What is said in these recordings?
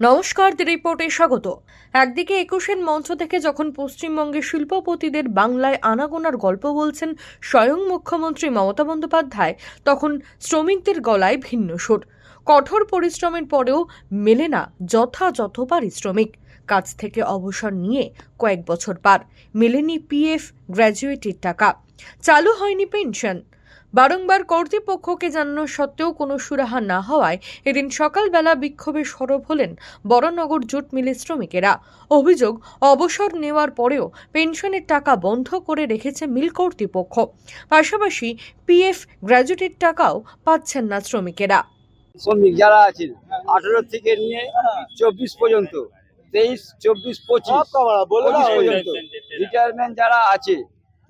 নমস্কার, দি রিপোর্টে স্বাগত। একদিকে একুশের মঞ্চ থেকে যখন পশ্চিমবঙ্গের শিল্পপতিদের বাংলায় আনাগোনার গল্প বলছেন স্বয়ং মুখ্যমন্ত্রী মমতা বন্দ্যোপাধ্যায়, তখন শ্রমিকদের গলায় ভিন্ন সুর। কঠোর পরিশ্রমের পরেও মেলে না যথাযথ পারিশ্রমিক। কাজ থেকে অবসর নিয়ে কয়েক বছর পার। মেলেনি পিএফ গ্র্যাজুয়েটের টাকা। চালু হয়নি পেনশন। বারংবার কর্তৃপক্ষকে জানানো সত্ত্বেও কোনো সুরাহা না হওয়ায় এদিন সকালবেলা বিক্ষোভে সরব হলেন বড়নগর জুট মিলের শ্রমিকেরা। অভিযোগ, অবসর নেওয়ার পরেও পেনশনের টাকা বন্ধ করে রেখেছে মিল কর্তৃপক্ষ। পাশাপাশি পিএফ গ্র্যাজুয়েটের টাকাও পাচ্ছেন না শ্রমিকেরা। শ্রমিক যারা আছেন, আঠারো থেকে নিয়ে চব্বিশ পর্যন্ত তেইশ চব্বিশ পঁচিশ। পঁচিশ পর্যন্ত। রিটায়ারমেন্ট যারা আছে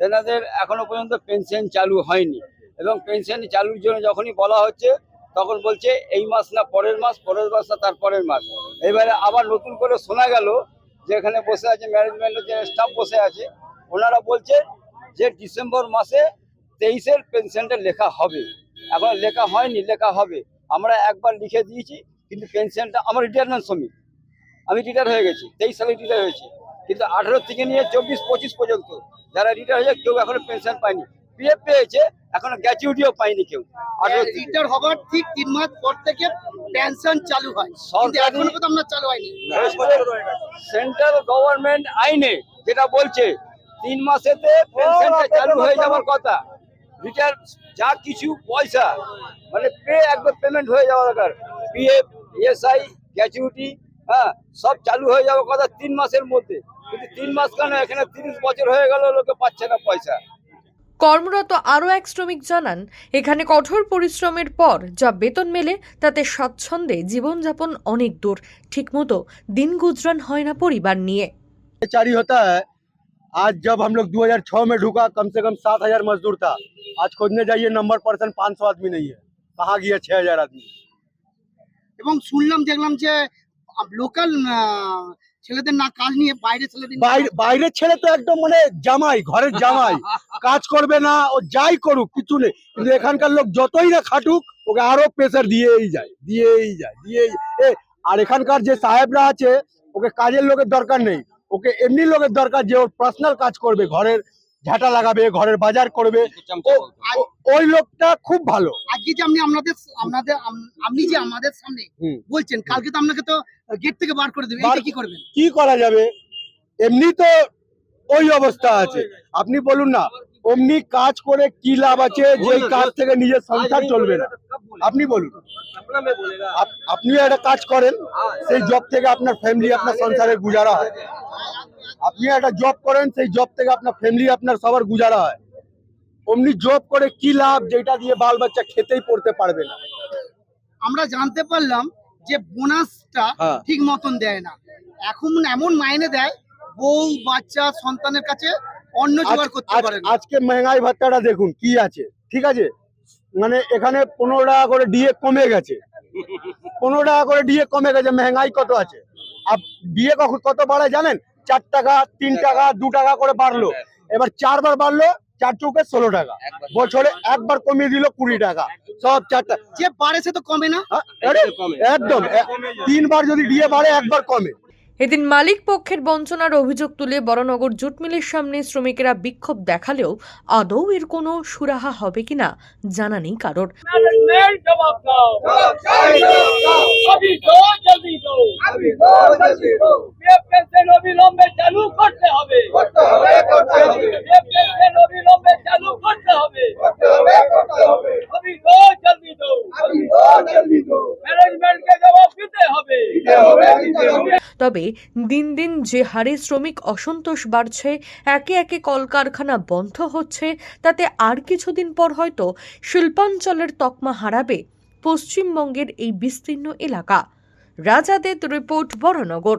তেনাদের এখনও পর্যন্ত পেনশন চালু হয়নি। এবং পেনশন চালুর জন্য যখনই বলা হচ্ছে তখন বলছে এই মাস না পরের মাস পরের মাস না তার পরের মাস। এবারে আবার নতুন করে শোনা গেল যে এখানে বসে আছে ম্যানেজমেন্টের যে স্টাফ বসে আছে ওনারা বলছে যে ডিসেম্বর মাসে তেইশের পেনশনটা লেখা হবে। এখন লেখা হয়নি লেখা হবে। আমরা একবার লিখে দিয়েছি কিন্তু পেনশনটা আমার রিটায়ারমেন্ট শ্রমিক। আমি রিটায়ার হয়ে গেছি তেইশ সালে রিটায়ার হয়েছি। কিন্তু আঠারো থেকে নিয়ে চব্বিশ পঁচিশ পর্যন্ত যারা রিটায়ার হয়েছে কেউ এখনও পেনশন পায়নি। পিএফ পেয়েছে এখনও গ্র্যাচুইটিও পায়নি কেউ। রিটায়ার হবার ঠিক তিন মাস পর থেকে পেনশন চালু হয়। এখনও পর্যন্ত আপনার চালু হয়নি। সেন্ট্রাল গভর্নমেন্ট আইনে যেটা বলছে তিন মাসেতে পেনশনটা চালু হয়ে যাওয়ার কথা। রিটায়ার যা কিছু পয়সা মানে পে একবার পেমেন্ট হয়ে যাওয়া দরকার। পিএফ ইএসআই গ্র্যাচুইটি হ্যাঁ সব চালু হয়ে যাওয়ার কথা তিন মাসের মধ্যে কিন্তু তিন মাস কেন এখানে তিরিশ বছর হয়ে গেল লোকে পাচ্ছে না পয়সা কর্মরত আরও এক শ্রমিক জানান এখানে কঠোর পরিশ্রমের পর যা বেতন মেলে তাতে স্বাচ্ছন্দ্যে জীবনযাপন অনেক দূর ঠিকমতো দিন গুজরান হয় না পরিবার নিয়ে कर्मचारी होता है आज जब हम लोग 2006 में ढुका कम से कम सात हजार मजदूर था आज खोजने जाइए नंबर पर्सन 500 आदमी नहीं है कहाँ गया छह हजार आदमी এবং শুনলাম দেখলাম যে লোকাল ছেলেদের না কাজ নিয়ে বাইরে ছেলেদের বাইরে বাইরের ছেলে তো একদম মানে জামাই ঘরের জামাই। কাজ করবে না ও যাই করুক কিছু নেই। কিন্তু এখানকার লোক যতই না খাটুক ওকে আরও প্রেসার দিয়েই যায় দিয়েই যায় দিয়েই এ আর এখানকার যে সাহেবরা আছে ওকে কাজের লোকের দরকার নেই। ওকে এমনি লোকের দরকার যে ওর পার্সোনাল কাজ করবে ঘরের ঝাঁটা লাগাবে ঘরের বাজার করবে। ওই লোকটা খুব ভালো। আজকে যে আপনি আপনাদের আপনাদের আপনি যে আমাদের সামনে বলছেন কালকে তো আপনাকে তো গেট থেকে বার করে দেবে। বার- কি করবেন? কি করা যাবে? এমনি তো ওই অবস্থা আছে। আপনি বলুন না অমনি কাজ করে কি লাভ আছে যে কাজ থেকে নিজের সংসার চলবে না। আপনি বলুন। আপ- আপনিও একটা কাজ করেন। সেই জব থেকে আপনার ফ্যামিলি আপনার সংসারে গুজারা হয়। আপনি একটা জব করেন সেই জব থেকে আপনার ফ্যামিলি আপনার সবার গুজারা হয়। অমনি জব করে কি লাভ যেটা দিয়ে বাল বাচ্চা খেতেই পড়তে পারবে না। আমরা জানতে পারলাম যে বোনাসটা হ্যাঁ। ঠিক মতন দেয় না। এখন এমন মাইনে দেয় বউ বাচ্চা সন্তানের কাছে অন্য জোগাড় করতে পারে আজকে মেহঙ্গাই ভাত্তাটা দেখুন কি আছে ঠিক আছে? মানে এখানে পনেরো টাকা করে ডিএ কমে গেছে। পনেরো টাকা করে ডিএ কমে গেছে মেহঙ্গাই কত আছে? আর ডিএ কত বাড়ায় জানেন? চার টাকা তিন টাকা দু টাকা করে বাড়লো। এবার চারবার বাড়লো চার চৌকে ষোলো টাকা। বছরে একবার কমিয়ে দিল কুড়ি টাকা। সব চারটা যে বাড়ে সে তো কমে না? হ্যাঁ, একদম তিনবার যদি ডিএ বাড়ে একবার কমে। এদিন মালিক পক্ষের বঞ্চনার অভিযোগ তুলে বড়নগর জুট মিলের সামনে শ্রমিকেরা বিক্ষোভ দেখালেও আদৌ এর কোনো সুরাহা হবে কিনা জানা নেই কারোর। জবাব দাও। তবে দিন দিন যে হারে শ্রমিক অসন্তোষ বাড়ছে একে একে কলকারখানা বন্ধ হচ্ছে তাতে আর কিছুদিন পর হয়তো শিল্পাঞ্চলের তকমা হারাবে পশ্চিমবঙ্গের এই বিস্তীর্ণ এলাকা। রাজাদের রিপোর্ট বড়নগর।